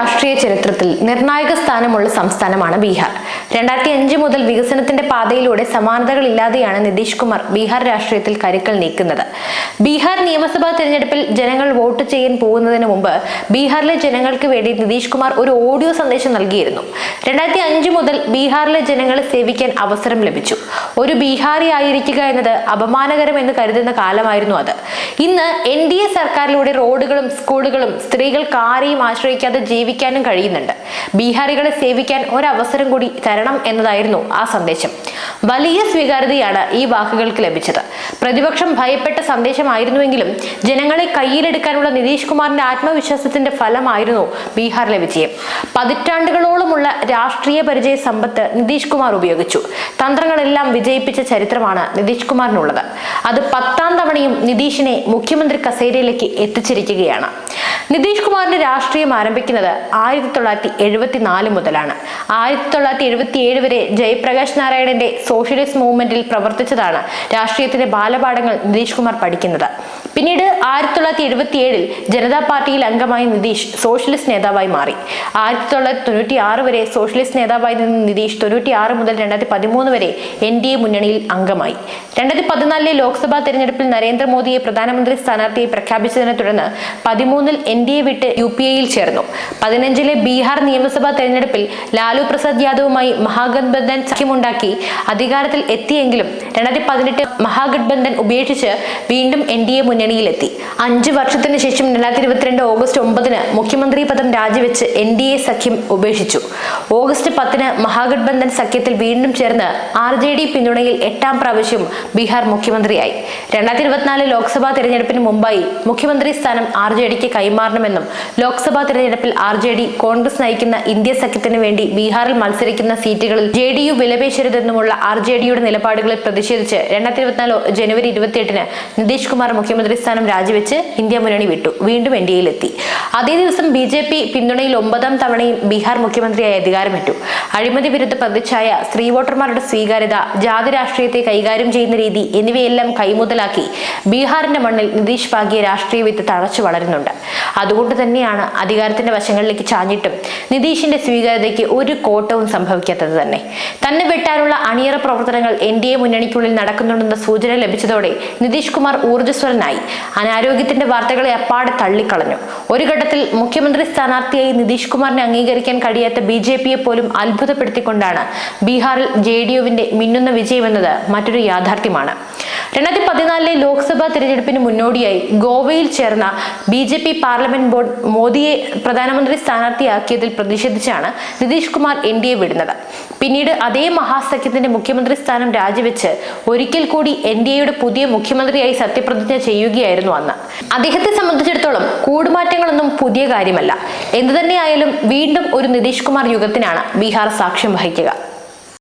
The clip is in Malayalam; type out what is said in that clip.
രാഷ്ട്രീയ ചരിത്രത്തിൽ നിർണായക സ്ഥാനമുള്ള സംസ്ഥാനമാണ് ബീഹാർ. രണ്ടായിരത്തി അഞ്ച് മുതൽ വികസനത്തിന്റെ പാതയിലൂടെ സമാനതകളില്ലാതെയാണ് നിതീഷ് കുമാർ ബീഹാർ രാഷ്ട്രീയത്തിൽ കരുക്കൾ നീക്കുന്നത്. ബീഹാർ നിയമസഭാ തെരഞ്ഞെടുപ്പിൽ ജനങ്ങൾ വോട്ട് ചെയ്യാൻ പോകുന്നതിന് മുമ്പ് ബീഹാറിലെ ജനങ്ങൾക്ക് വേണ്ടി നിതീഷ് കുമാർ ഒരു ഓഡിയോ സന്ദേശം നൽകിയിരുന്നു. രണ്ടായിരത്തി അഞ്ച് മുതൽ ബീഹാറിലെ ജനങ്ങളെ സേവിക്കാൻ അവസരം ലഭിച്ചു. ഒരു ബീഹാറി ആയിരിക്കുക എന്നത് അപമാനകരം എന്ന് കരുതുന്ന കാലമായിരുന്നു അത്. ഇന്ന് എൻ ഡി എ സർക്കാരിലൂടെ റോഡുകളും സ്കൂളുകളും സ്ത്രീകൾക്ക് ആരെയും ആശ്രയിക്കാതെ ജീവിക്കാനും കഴിയുന്നുണ്ട്. ബീഹാറികളെ സേവിക്കാൻ ഒരവസരം കൂടി തരണം എന്നതായിരുന്നു ആ സന്ദേശം. വലിയ സ്വീകാര്യതയാണ് ഈ വാക്കുകൾക്ക് ലഭിച്ചത്. പ്രതിപക്ഷം ഭയപ്പെട്ട സന്ദേശമായിരുന്നുവെങ്കിലും ജനങ്ങളെ കയ്യിലെടുക്കാനുള്ള നിതീഷ് കുമാറിന്റെ ആത്മവിശ്വാസത്തിന്റെ ഫലമായിരുന്നു ബീഹാറിലെ വിജയം. പതിറ്റാണ്ടുകളോളമുള്ള രാഷ്ട്രീയ പരിചയ സമ്പത്ത് നിതീഷ് കുമാർ ഉപയോഗിച്ചു. തന്ത്രങ്ങളെല്ലാം വിജയിപ്പിച്ച ചരിത്രമാണ് നിതീഷ് കുമാറിനുള്ളത്. അത് പത്താം തവണയും നിതീഷിനെ മുഖ്യമന്ത്രി കസേരയിലേക്ക് എത്തിച്ചിരിക്കുകയാണ്. നിതീഷ് കുമാറിന്റെ രാഷ്ട്രീയം ആരംഭിക്കുന്നത് ആയിരത്തി തൊള്ളായിരത്തി എഴുപത്തിനാല് മുതലാണ്. ആയിരത്തി തൊള്ളായിരത്തി എഴുപത്തി ഏഴ് വരെ ജയപ്രകാശ് നാരായണന്റെ സോഷ്യലിസ്റ്റ് മൂവ്മെന്റിൽ പ്രവർത്തിച്ചതാണ് രാഷ്ട്രീയത്തിന്റെ ബാലപാഠങ്ങൾ നിതീഷ് കുമാർ പഠിക്കുന്നത്. പിന്നീട് ആയിരത്തി തൊള്ളായിരത്തി എഴുപത്തി ഏഴിൽ ജനതാ പാർട്ടിയിൽ അംഗമായ നിതീഷ് സോഷ്യലിസ്റ്റ് നേതാവായി മാറി. ആയിരത്തി തൊള്ളായിരത്തി തൊണ്ണൂറ്റി ആറ് വരെ സോഷ്യലിസ്റ്റ് നേതാവായി നിന്ന് നിതീഷ് തൊണ്ണൂറ്റി ആറ് മുതൽ രണ്ടായിരത്തി പതിമൂന്ന് വരെ എൻ ഡി എ മുന്നണിയിൽ അംഗമായി. രണ്ടായിരത്തി പതിനാലിലെ ലോക്സഭാ തെരഞ്ഞെടുപ്പിൽ നരേന്ദ്രമോദിയെ പ്രധാനമന്ത്രി സ്ഥാനാർത്ഥിയെ പ്രഖ്യാപിച്ചതിനെ തുടർന്ന് പതിമൂന്നിൽ എൻ ഡി എ വിട്ട് യു പി എയിൽ ചേർന്നു. പതിനഞ്ചിലെ ബീഹാർ നിയമസഭാ തെരഞ്ഞെടുപ്പിൽ ലാലു പ്രസാദ് യാദവുമായി മഹാഗത്ബന്ധൻ സഖ്യമുണ്ടാക്കി അധികാരത്തിൽ എത്തിയെങ്കിലും രണ്ടായിരത്തി പതിനെട്ട് മഹാഗത്ബന്ധൻ ഉപേക്ഷിച്ച് വീണ്ടും എൻ ഡി എ മുന്നണിയിലെത്തി അഞ്ചു വർഷത്തിന് ശേഷം രണ്ടായിരത്തി ഇരുപത്തിരണ്ട് ഓഗസ്റ്റ് ഒമ്പതിന് മുഖ്യമന്ത്രി പദം രാജിവെച്ച് എൻ ഡി എ സഖ്യം ഉപേക്ഷിച്ചു. ഓഗസ്റ്റ് പത്തിന് മഹാഗഡ്ബന്ധൻ സഖ്യത്തിൽ വീണ്ടും ചേർന്ന് ആർ ജെ ഡി പിന്തുണയിൽ എട്ടാം പ്രാവശ്യം ബീഹാർ മുഖ്യമന്ത്രിയായി. രണ്ടായിരത്തി ഇരുപത്തിനാല് ലോക്സഭാ തെരഞ്ഞെടുപ്പിന് മുമ്പായി മുഖ്യമന്ത്രി സ്ഥാനം ആർ ജെ ഡിക്ക് കൈമാറണമെന്നും ലോക്സഭാ തെരഞ്ഞെടുപ്പിൽ ആർ ജെ ഡി കോൺഗ്രസ് നയിക്കുന്ന ഇന്ത്യ സഖ്യത്തിന് വേണ്ടി ബീഹാറിൽ മത്സരിക്കുന്ന സീറ്റുകളിൽ ജെ ഡി യു വിലപേശരുതെന്നുമുള്ള ആർ ജെ ഡിയുടെ നിലപാടുകളിൽ പ്രതിഷേധിച്ച് രണ്ടായിരത്തി ഇരുപത്തിനാല് ജനുവരി ഇരുപത്തിയെട്ടിന് നിതീഷ് കുമാർ മുഖ്യമന്ത്രി സ്ഥാനം രാജിവെച്ച് ഇന്ത്യ മുന്നണി വിട്ടു. വീണ്ടും എൻ ഡി എയിലെത്തി. അതേ ദിവസം ബി ജെ പി പിന്തുണയിൽ ഒമ്പതാം തവണയും ബീഹാർ മുഖ്യമന്ത്രിയായി അധികാരമേറ്റു അഴിമതി വിരുദ്ധ പ്രതിച്ഛായ സ്ത്രീ വോട്ടർമാരുടെ സ്വീകാര്യത ജാതി രാഷ്ട്രീയത്തെ കൈകാര്യം ചെയ്യുന്ന രീതി എന്നിവയെല്ലാം കൈമുതലാക്കി ബീഹാറിന്റെ മണ്ണിൽ നിതീഷ് പാകിയ രാഷ്ട്രീയ വിത്ത് തഴച്ചു വളരുന്നുണ്ട്. അതുകൊണ്ട് തന്നെയാണ് അധികാരത്തിന്റെ വശങ്ങളിലേക്ക് ചാഞ്ഞിട്ടും നിതീഷിന്റെ സ്വീകാര്യതയ്ക്ക് ഒരു കോട്ടവും സംഭവിക്കാത്തത് തന്നെ. തന്നെ വെട്ടാനുള്ള അണിയറ പ്രവർത്തനങ്ങൾ എൻ ഡി എ മുന്നണിക്കുള്ളിൽ നടക്കുന്നുണ്ടെന്ന സൂചന ലഭിച്ചതോടെ നിതീഷ് കുമാർ ഊർജസ്വലനായി. അനാരോഗ്യത്തിന്റെ വാർത്തകളെ അപ്പാടെ തള്ളിക്കളഞ്ഞു. ഒരു ഘട്ടത്തിൽ മുഖ്യമന്ത്രി സ്ഥാനാർത്ഥിയായി നിതീഷ് കുമാറിനെ അംഗീകരിക്കാൻ കഴിയാത്ത ബി ജെ പിയെ പോലും അത്ഭുതപ്പെടുത്തിക്കൊണ്ടാണ് ബീഹാറിൽ ജെ ഡി യുവിന്റെ മിന്നുന്ന വിജയമെന്നത് മറ്റൊരു യാഥാർത്ഥ്യമാണ്. രണ്ടായിരത്തി പതിനാലിലെ ലോക്സഭാ തിരഞ്ഞെടുപ്പിന് മുന്നോടിയായി ഗോവയിൽ ചേർന്ന B J P parliament board മോദിയെ പ്രധാനമന്ത്രി സ്ഥാനാർത്ഥിയാക്കിയതിൽ പ്രതിഷേധിച്ചാണ് Nitish Kumar N D A വിടുന്നത്. പിന്നീട് അതേ മഹാസഖ്യത്തിന്റെ മുഖ്യമന്ത്രി സ്ഥാനം രാജിവെച്ച് ഒരിക്കൽ കൂടി എൻ ഡി എയുടെ പുതിയ മുഖ്യമന്ത്രിയായി സത്യപ്രതിജ്ഞ ചെയ്യുകയായിരുന്നു അന്ന്. അദ്ദേഹത്തെ സംബന്ധിച്ചിടത്തോളം കൂടുമാറ്റങ്ങളൊന്നും പുതിയ കാര്യമല്ല. എന്തു തന്നെയായാലും വീണ്ടും ഒരു നിതീഷ് കുമാർ യുഗത്തിനാണ് ബീഹാർ സാക്ഷ്യം വഹിക്കുക.